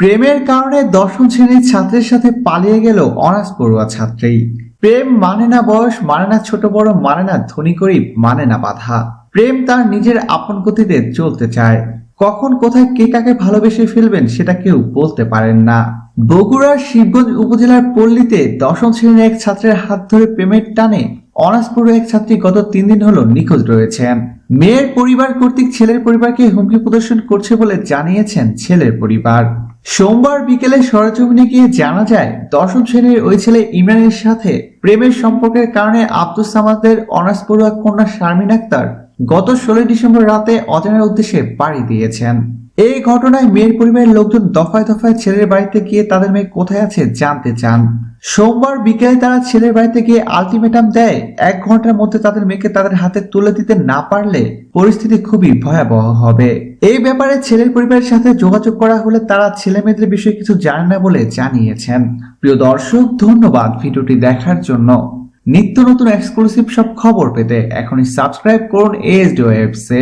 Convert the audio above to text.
প্রেমের কারণে দশম শ্রেণির ছাত্রের সাথে পালিয়ে গেল অনার্স পড়ুয়া ছাত্রী। প্রেম মানে না বয়স মানে না ছোট বড় মানে না ধনী গরিব মানে না বাধা। প্রেম তার নিজের আপন গতিতে চলতে চায়। কখন কোথায় কে কাকে ভালোবেসে ফেলবেন সেটা কেউ বলতে পারেন না। বগুড়ার শিবগঞ্জ উপজেলার পল্লীতে দশম শ্রেণির এক ছাত্রের হাত ধরে প্রেমের টানে অনার্স পড়ুয়া এক ছাত্রী গত তিন দিন হলো নিখোঁজ রয়েছেন। মেয়ের পরিবার কর্তৃক ছেলের পরিবারকে হুমকি প্রদর্শন করছে বলে জানিয়েছেন ছেলের পরিবার। সোমবার বিকেলে সরজমিনে গিয়ে জানা যায়, দশম শ্রেণির ওই ছেলে ইমরানের সাথে প্রেমের সম্পর্কের কারণে আব্দুল সামাদের অনার্স পড়ুয়া কন্যা শারমিন আক্তার গত ষোলোই ডিসেম্বর রাতে অজানার উদ্দেশ্যে পাড়ি দিয়েছেন। এই ঘটনায় মেয়ের পরিবারের লোকজন দফায় দফায় ছেলের বাড়িতে গিয়ে তাদের মেয়ে কোথায় আছে জানতে চান। সোমবার বিকেলে তারা ছেলের বাড়িতে গিয়ে আলটিমেটাম দেয়। এক ঘণ্টার মধ্যে তাদের মেয়েকে তাদের হাতে তুলে দিতে না পারলে পরিস্থিতি খুবই ভয়াবহ হবে। এই ব্যাপারে ছেলের পরিবারের সাথে যোগাযোগ করা হলে তারা ছেলে মেয়েদের বিষয়ে কিছু জানে না বলে জানিয়েছেন। প্রিয় দর্শক, ধন্যবাদ ভিডিওটি দেখার জন্য। নিত্য নতুন এক্সক্লুসিভ সব খবর পেতে এখনই সাবস্ক্রাইব করুন এএসডি ওয়েবসে